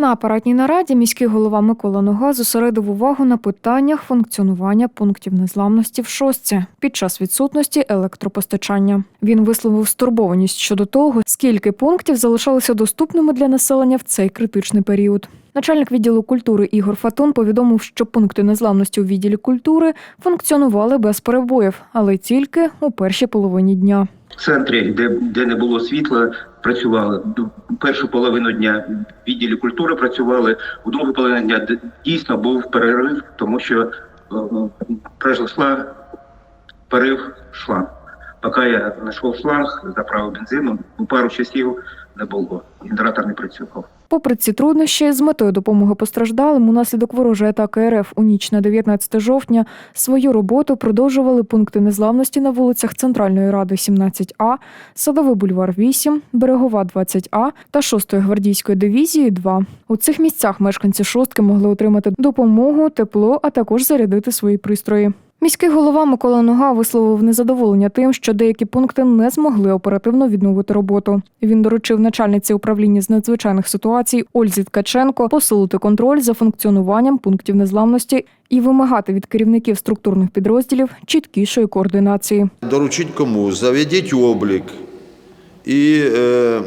На апаратній нараді міський голова Микола Нога зосередив увагу на питаннях функціонування пунктів незламності в шостці під час відсутності електропостачання. Він висловив стурбованість щодо того, скільки пунктів залишалися доступними для населення в цей критичний період. Начальник відділу культури Ігор Фатун повідомив, що пункти незламності у відділі культури функціонували без перебоїв, але тільки у першій половині дня. В центрі, де, де не було світла, працювали. Першу половину дня в відділі культури працювали, у другу половину дня дійсно був перерив, тому що е, пройшла перерив шланг. Поки я знайшов шланг, заправив бензину, ну, пару часів не було. Генератор не працював. Попри ці труднощі, з метою допомоги постраждалим унаслідок ворожої атаки РФ у ніч на 19 жовтня свою роботу продовжували пункти незламності на вулицях Центральної ради 17А, Садовий бульвар 8, Берегова 20А та 6-ї гвардійської дивізії 2. У цих місцях мешканці шостки могли отримати допомогу, тепло, а також зарядити свої пристрої. Міський голова Микола Нога висловив незадоволення тим, що деякі пункти не змогли оперативно відновити роботу. Він доручив начальниці управління з надзвичайних ситуацій Ользі Ткаченко посилити контроль за функціонуванням пунктів незламності і вимагати від керівників структурних підрозділів чіткішої координації. Доручіть кому? Заведіть облік. І е,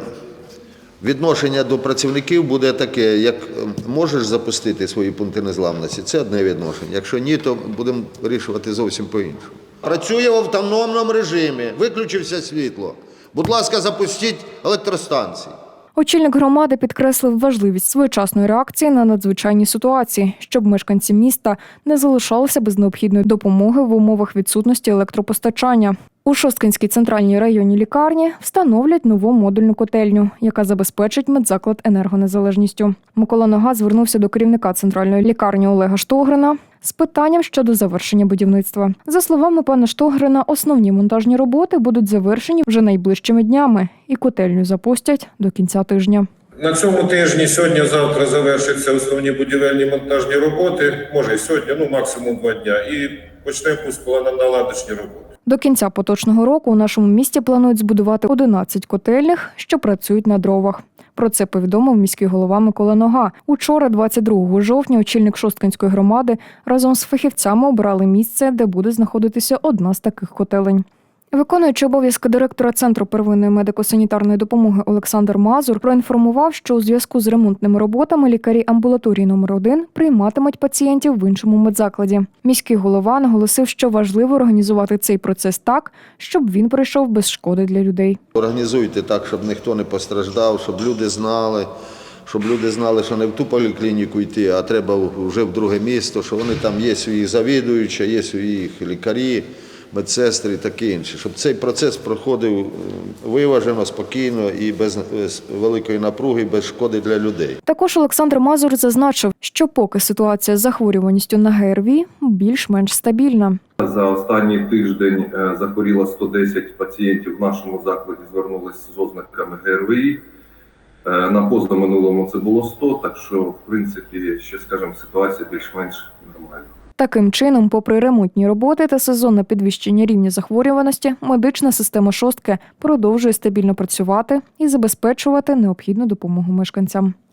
відношення до працівників буде таке, як е, можеш запустити свої пункти незламності, це одне відношення. Якщо ні, то будемо вирішувати зовсім по-іншому. Працює в автономному режимі, виключився світло. Будь ласка, запустіть електростанції. Очільник громади підкреслив важливість своєчасної реакції на надзвичайні ситуації, щоб мешканці міста не залишалися без необхідної допомоги в умовах відсутності електропостачання. У Шосткинській центральній районній лікарні встановлять нову модульну котельню, яка забезпечить медзаклад енергонезалежністю. Микола Нога звернувся до керівника центральної лікарні Олега Штогрина з питанням щодо завершення будівництва. За словами пана Штогрина, основні монтажні роботи будуть завершені вже найближчими днями, і котельню запустять до кінця тижня. На цьому тижні сьогодні-завтра завершаться основні будівельні монтажні роботи. Може і сьогодні, ну максимум два дня. І почнемо пусконаладочні роботи. До кінця поточного року у нашому місті планують збудувати 11 котельних, що працюють на дровах. Про це повідомив міський голова Микола Нога. Учора, 22 жовтня, очільник Шосткинської громади разом з фахівцями обрали місце, де буде знаходитися одна з таких котелень. Виконуючий обов'язки директора центру первинної медико-санітарної допомоги Олександр Мазур проінформував, що у зв'язку з ремонтними роботами лікарі амбулаторії номер 1 прийматимуть пацієнтів в іншому медзакладі. Міський голова наголосив, що важливо організувати цей процес так, щоб він пройшов без шкоди для людей. Організуйте так, щоб ніхто не постраждав, щоб люди знали, щоб люди знали, що не в ту поліклініку йти, а треба вже в друге місто, що вони там є свої завідуючі, є свої лікарі, медсестри і таке інше. Щоб цей процес проходив е, виважено, спокійно і без великої напруги, без шкоди для людей. Також Олександр Мазур зазначив, що поки ситуація з захворюваністю на ГРВІ більш-менш стабільна. За останній тиждень е, захворіло 110 пацієнтів в нашому закладі звернулися з ознаками ГРВІ. Е, На позаминулому це було 100, так що, в принципі, ще скажімо, ситуація більш-менш нормальна. Таким чином, попри ремонтні роботи та сезонне підвищення рівня захворюваності, медична система шостки продовжує стабільно працювати і забезпечувати необхідну допомогу мешканцям.